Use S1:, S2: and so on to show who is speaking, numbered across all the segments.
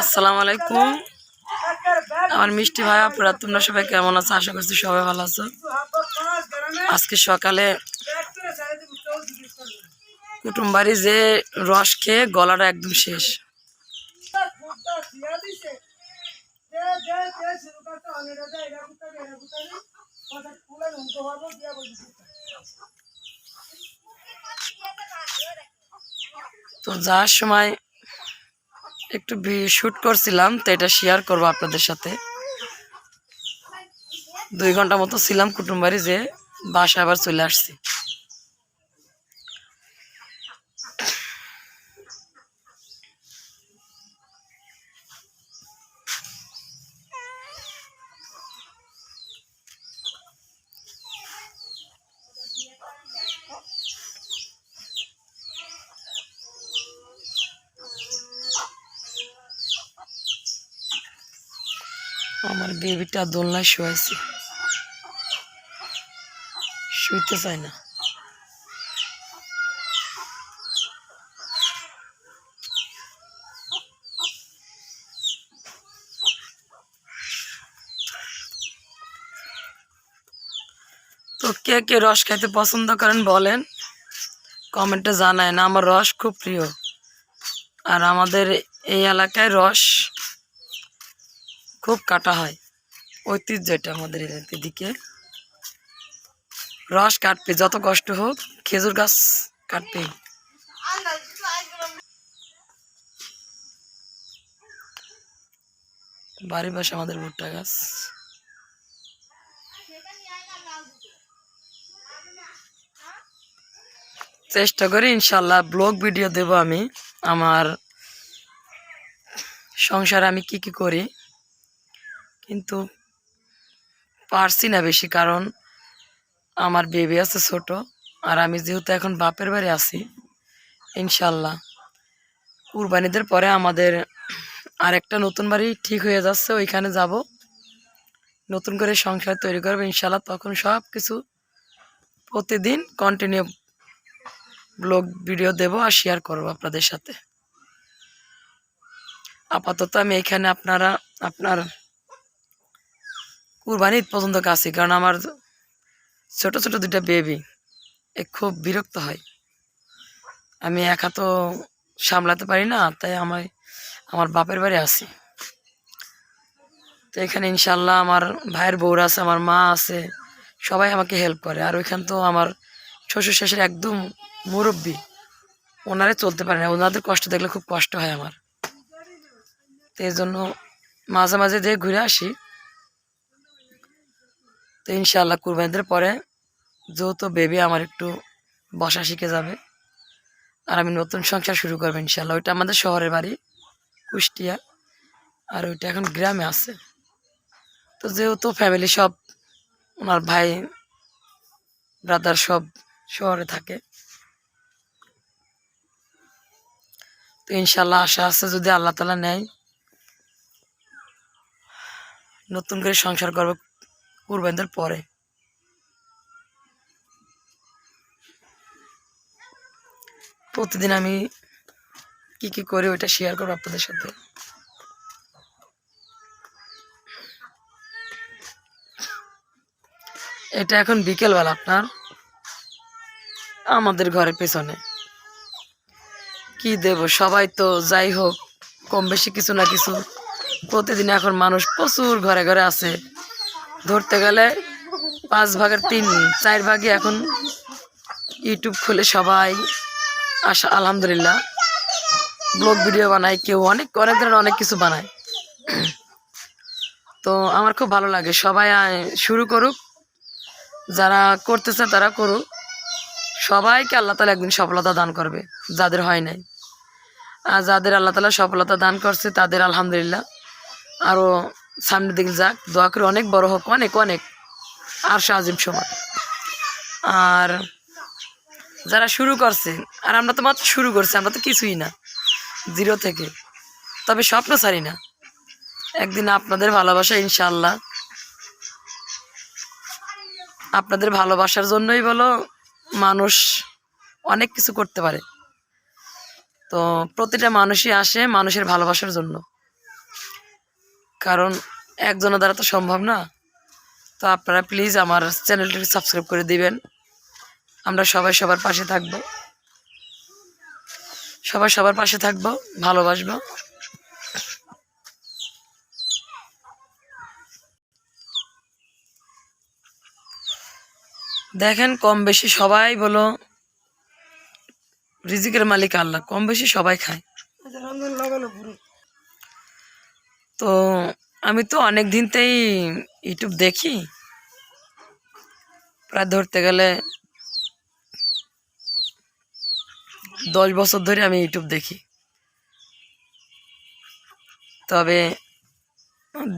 S1: আসসালামু আলাইকুম। আমার মিষ্টি ভাই আপুরা তোমরা সবাই কেমন আছো? আশা করছি সবাই ভালো আছো। আজকে সকালে কুটুম বাড়ি যে রস খেয়ে গলাটা একদম শেষ। তো যাওয়ার সময় একটু শ্যুট করছিলাম, তো এটা শেয়ার করব আপনাদের সাথে। দুই ঘণ্টা মতো ছিলাম কুটুম যে বাসা আবার চলে আসছি। আমার বেবিটা দোলনায় শুয়েছে শুইতে চায় না। তো কে কে রস খাইতে পছন্দ করেন বলেন। কমেন্টে জানায় না, আমার রস খুব প্রিয়। আর আমাদের এই এলাকায় রস খুব কাটা হয়। ঐতিহ্য এটা আমাদের এদিকে রস কাটবে, যত কষ্ট হোক, খেজুর গাছ কাটবে। বাড়ি পাশে আমাদের ভুট্টা গাছ। চেষ্টা করি, ইনশাল্লাহ ব্লগ ভিডিও দেব আমি। আমার সংসারে আমি কি কি করি কিন্তু পারছি না বেশি কারণ আমার বেবি আছে ছোট আর আমি যেহেতু এখন বাপের বাড়ি আছি, ইনশাল্লাহ। কুরবানিদের পরে আমাদের আরেকটা নতুন বাড়ি ঠিক হয়ে যাচ্ছে, ওইখানে যাব। নতুন করে সংসার তৈরি করব, ইনশাল্লাহ। তখন সব কিছু প্রতিদিন কন্টিনিউ ব্লগ ভিডিও দেব আর শেয়ার করব আপনাদের সাথে। আপাতত আমি এখানে আপনারা, আপনার কুরবানি ঈদ পর্যন্ত কাছি, কারণ আমার ছোট ছোট দুইটা বেবি এ খুব বিরক্ত হয়। আমি একা তো সামলাতে পারি না, তাই আমার আমার বাপের বাড়ি আছি। তো এখানে ইনশাল্লাহ আমার ভাইয়ের বউরা আছে, আমার মা আছে, সবাই আমাকে হেল্প করে। আর ওইখান তো আমার শ্বশুর শাশুড়ি একদম মুরব্বী, ওনারে চলতে পারে না, ওনাদের কষ্ট দেখলে খুব কষ্ট হয় আমার। তো এই জন্য মাঝে মাঝে দিয়ে ঘুরে আসি তো ইনশাল্লাহ কুরবানিদের পরে যেহেতু বেবি আমার একটু বসা শিখে যাবে। আর আমি নতুন সংসার শুরু করব ইনশাল্লাহ ওইটা আমাদের শহরের বাড়ি, কুষ্টিয়া। আর ওইটা এখন গ্রামে আছে। তো যেহেতু ফ্যামিলি সব, ওনার ভাই ব্রাদার সব শহরে থাকে। তো ইনশাল্লাহ আশা আছে যদি আল্লাহ তালা নেয়, নতুন করে সংসার করব। কুরবানদের পরে। প্রতিদিন আমি কি কি করি ওইটা শেয়ার করব আপনাদের সাথে। এটা এখন বিকেলবেলা আপনার। আমাদের ঘরের পেছনে। কি দেব? সবাই তো যাই হোক কম বেশি কিছু না কিছু। প্রতিদিন এখন মানুষ প্রচুর ঘরে ঘরে আছে। ধরতে গেলে পাঁচ ভাগের তিন, চার ভাগে এখন ইউটিউব খুলে সবাই আসা, আলহামদুলিল্লাহ। ব্লগ ভিডিও বানায় কেউ, অনেক অনেক ধরনের অনেক কিছু বানায়। তো আমার খুব ভালো লাগে। সবাই শুরু করুক। যারা করতেছে তারা করুক। সবাইকে আল্লাহ তালা একদিন সফলতা দান করবে, যাদের হয় নাই। আর যাদের আল্লাহ তালা সফলতা দান করছে তাদের আলহামদুলিল্লাহ। আরও সামনের দিকে যাক, দোয়া করে অনেক বড় হোক, অনেক অনেক। আর সাজিম সময় আর যারা শুরু করছে, আর আমরা তো মাত্র শুরু করছি, আমরা তো কিছুই না, জিরো থেকে। তবে স্বপ্ন ছাড়ি না। একদিন আপনাদের ভালোবাসা ইনশাল্লাহ আপনাদের ভালোবাসার জন্যই বলো, মানুষ অনেক কিছু করতে পারে। তো প্রতিটা মানুষই আসে মানুষের ভালোবাসার জন্য। কারণ একজনের দ্বারা তো সম্ভব না। তো আপনারা প্লিজ আমার চ্যানেলটি সাবস্ক্রাইব করে দিবেন। আমরা সবাই সবার পাশে থাকব। সবাই সবার পাশে থাকব, ভালোবাসবো। দেখেন কম বেশি সবাই বলো, রিজিকের মালিক আল্লাহ, কম বেশি সবাই খায়। তো আমি তো অনেক দিনতেই ইউটিউব দেখি। প্রায় ধরতে গেলে দশ বছর ধরে আমি ইউটিউব দেখি। তবে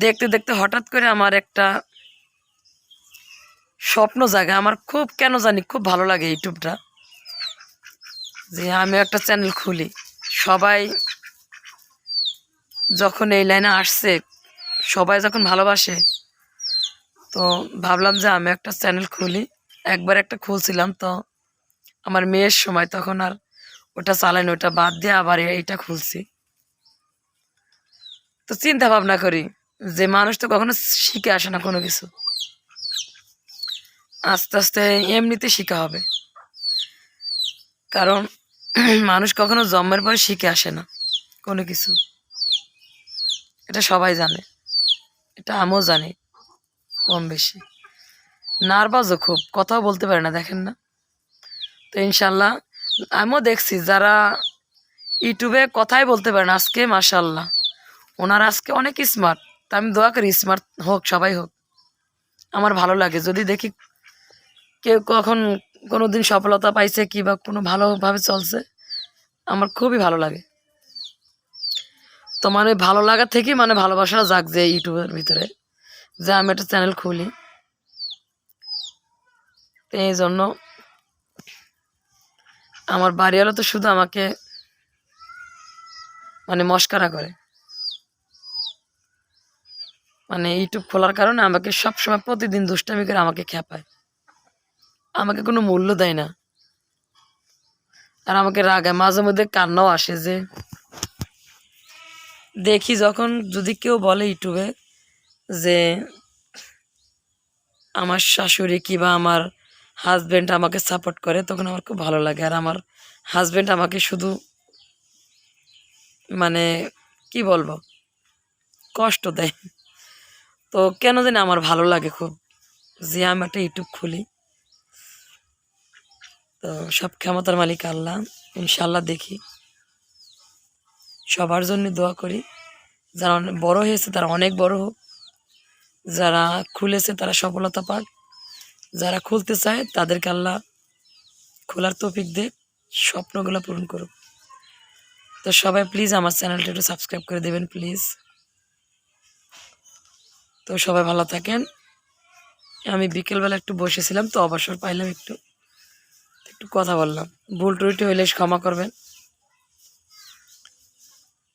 S1: দেখতে দেখতে হঠাৎ করে আমার একটা স্বপ্ন জাগে। আমার খুব কেন জানি খুব ভালো লাগে ইউটিউবটা। যে আমি একটা চ্যানেল খুলি। সবাই যখন এই লাইনে আসছে, সবাই যখন ভালোবাসে, তো ভাবলাম যে আমি একটা চ্যানেল খুলি। একবার একটা খুলছিলাম, তো আমার মেয়ের সময় তখন আর ওটা চালাইনি, ওটা বাদ দিয়ে আবার এইটা খুলছি। তো চিন্তা ভাবনা করি যে মানুষ তো কখনো শিখে আসে না কোনো কিছু। আস্তে আস্তে এমনিতে শিখা হবে। কারণ মানুষ কখনো জন্মের পরে শিখে আসে না কোনো কিছু। এটা সবাই জানে। এটা আমিও জানি কম বেশি নার্ভাসও খুব, কথাও বলতে পারে না, দেখেন না। তো ইনশাল্লাহ, আমিও দেখছি যারা ইউটিউবে কথাই বলতে পারে না, আজকে মাশাল্লাহ। ওনারা আজকে অনেক স্মার্ট তা আমি দোয়া করি স্মার্ট হোক, সবাই হোক। আমার ভালো লাগে, যদি দেখি কেউ কখন কোনো দিন সফলতা পাইছে কি বা কোনো ভালোভাবে চলছে, আমার খুবই ভালো লাগে। তো মানে ভালো লাগা থেকে মানে ভালোবাসাটা জাগছে ইউটিউবের ভিতরে। যে আমি একটা চ্যানেল খুলি। এই জন্য আমার বাড়িওয়ালা তো শুধু আমাকে মানে মস্কারা করে। মানে ইউটিউব খোলার কারণে আমাকে সবসময় প্রতিদিন দুষ্টামি করে আমাকে খেপায়। আমাকে কোনো মূল্য দেয় না। আর আমাকে রাগায় মাঝে মধ্যে কান্নাও আসে যে দেখি যখন যদি কেউ বলে ইউটিউবে যে আমার শাশুড়ি কিংবা আমার হাজব্যান্ড আমাকে সাপোর্ট করে, তখন আমার খুব ভালো লাগে। আর আমার হাজব্যান্ড আমাকে শুধু মানে কি বলব, কষ্ট দেয়। তো কেন জানি আমার ভালো লাগে খুব যে আমি একটা ইউটিউব খুলি। তো সব ক্ষমতার মালিক আল্লাহ ইনশাল্লাহ দেখি। সবার জন্য দোয়া করি। যারা অনেক বড় হয়েছে তারা অনেক বড় হোক। যারা খুলেছে তারা সফলতা পাক। যারা খুলতে চায় তাদেরকে আল্লাহ খোলার তৌফিক দে, স্বপ্নগুলো পূরণ করুক। তো সবাই প্লিজ আমার চ্যানেলটা একটু সাবস্ক্রাইব করে দেবেন প্লিজ তো সবাই ভালো থাকেন। আমি বিকেলবেলা একটু বসেছিলাম তো অবসর পাইলাম একটু। একটু কথা বললাম। ভুল টুটি হইলে ক্ষমা করবেন।